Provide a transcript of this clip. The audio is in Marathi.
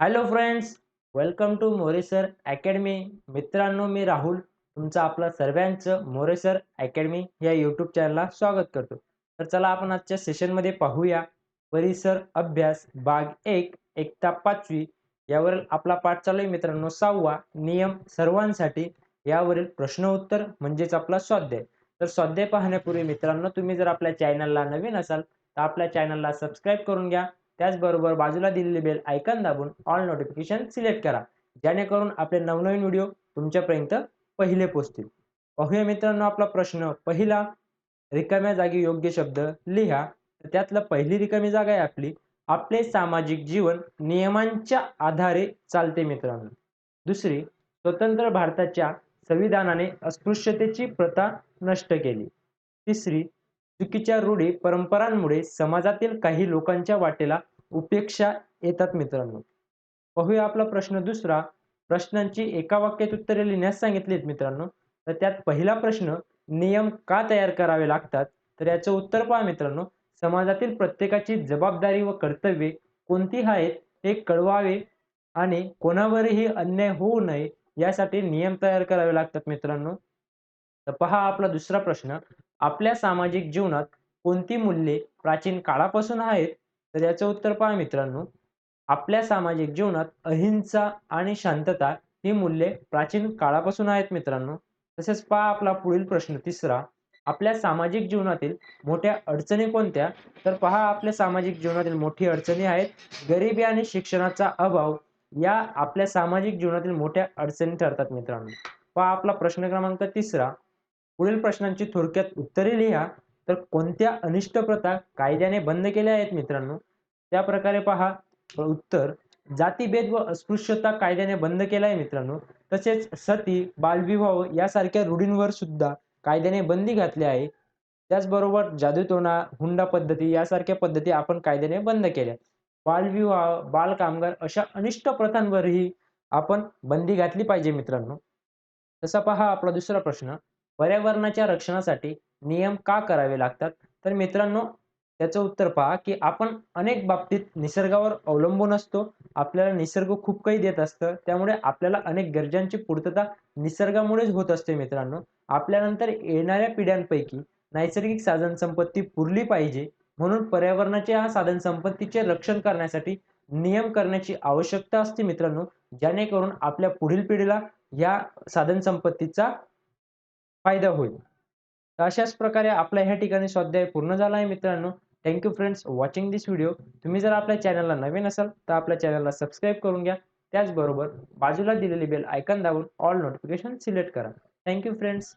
Hello friends welcome to मोरेसर academy मित्रांनो मी राहुल. तुमचं आपलं सर्वांचं मोरेसर अकॅडमी या यूट्यूब चॅनलला स्वागत करतो. तर चला आपण आजच्या सेशनमध्ये पाहूया. परिसर अभ्यास भाग एक एकता पाचवी. यावरील आपला पाठ चालू आहे मित्रांनो सहावा. नियम सर्वांसाठी. यावरील प्रश्न उत्तर म्हणजेच आपला स्वाध्याय. तर स्वाध्याय पाहण्यापूर्वी मित्रांनो तुम्ही जर आपल्या चॅनलला नवीन असाल तर आपल्या चॅनलला सबस्क्राईब करून घ्या. त्याचबरोबर बाजूला दिलेली बेल आयकन दाबून ऑल नोटिफिकेशन सिलेक्ट करा. जेणेकरून आपले नवनवीन व्हिडिओ तुमच्यापर्यंत पहिले पोचतील. पाहूया मित्रांनो आपला प्रश्न. पहिला रिकाम्या जागी योग्य शब्द लिहा. तर त्यातलं पहिली रिकामी जागा आहे आपली. आपले सामाजिक जीवन नियमांच्या आधारे चालते मित्रांनो. दुसरी स्वतंत्र भारताच्या संविधानाने अस्पृश्यतेची प्रथा नष्ट केली. तिसरी चुकीच्या रूढी परंपरांमुळे समाजातील काही लोकांच्या वाटेला उपेक्षा येतात मित्रांनो. पाहूया आपला प्रश्न दुसरा. प्रश्नांची एका वाक्यात उत्तरे लिहिण्यास सांगितलीत मित्रांनो. तर त्यात पहिला प्रश्न नियम का तयार करावे लागतात? तर याचं उत्तर पहा मित्रांनो. समाजातील प्रत्येकाची जबाबदारी व कर्तव्ये कोणती आहेत हे कळवावे आणि कोणावरही अन्याय होऊ नये यासाठी नियम तयार करावे लागतात मित्रांनो. तर पहा आपला दुसरा प्रश्न. आपल्या सामाजिक जीवनात कोणती मूल्ये प्राचीन काळापासून आहेत? तर याचं उत्तर पहा मित्रांनो. आपल्या सामाजिक जीवनात अहिंसा आणि शांतता ही मूल्ये प्राचीन काळापासून आहेत मित्रांनो. तसेच पहा आपला पुढील प्रश्न तिसरा. आपल्या सामाजिक जीवनातील मोठ्या अडचणी कोणत्या? तर पहा आपल्या सामाजिक जीवनातील मोठी अडचणी आहेत. गरिबी आणि शिक्षणाचा अभाव या आपल्या सामाजिक जीवनातील मोठ्या अडचणी ठरतात मित्रांनो. पहा आपला प्रश्न क्रमांक तिसरा. पुढील प्रश्नांची थोडक्यात उत्तरे लिहा. तर कोणत्या अनिष्ट प्रथा कायद्याने बंद केल्या आहेत मित्रांनो? त्या प्रकारे पहा. उत्तर जातीभेद व अस्पृश्यता कायद्याने बंद केला आहे मित्रांनो. तसेच सती बालविवाह यासारख्या रूढींवर सुद्धा कायद्याने बंदी घातली आहे. त्याचबरोबर जादूटोणा हुंडा पद्धती यासारख्या पद्धती आपण कायद्याने बंद केल्या. बालविवाह बाल कामगार अशा अनिष्ट प्रथांवरही आपण बंदी घातली पाहिजे मित्रांनो. तसा पहा आपला दुसरा प्रश्न. पर्यावरणाच्या रक्षणासाठी नियम का करावे लागतात? तर मित्रांनो त्याचं उत्तर पहा की आपण अनेक बाबतीत निसर्गावर अवलंबून असतो. आपल्याला निसर्ग खूप काही देत असतं. त्यामुळे आपल्याला अनेक गरजांची पूर्तता निसर्गामुळेच होत असते मित्रांनो. आपल्यानंतर येणाऱ्या पिढ्यांपैकी नैसर्गिक साधन संपत्ती पुरली पाहिजे. म्हणून पर्यावरणाच्या साधन संपत्तीचे रक्षण करण्यासाठी नियम करण्याची आवश्यकता असते मित्रांनो. जेणेकरून आपल्या पुढील पिढीला या साधन संपत्तीचा फायदा होईल. तर अशाच प्रकारे आपल्या ह्या ठिकाणी स्वाध्याय पूर्ण झाला आहे मित्रांनो. Thank you friends watching this video तुम्ही जर आपल्या चॅनलला नवीन असाल तर आपल्या चॅनलला सबस्क्राईब करून घ्या. त्याचबरोबर बाजूला दिलेली बेल आयकन दाबून ऑल नोटिफिकेशन सिलेक्ट करा. Thank you friends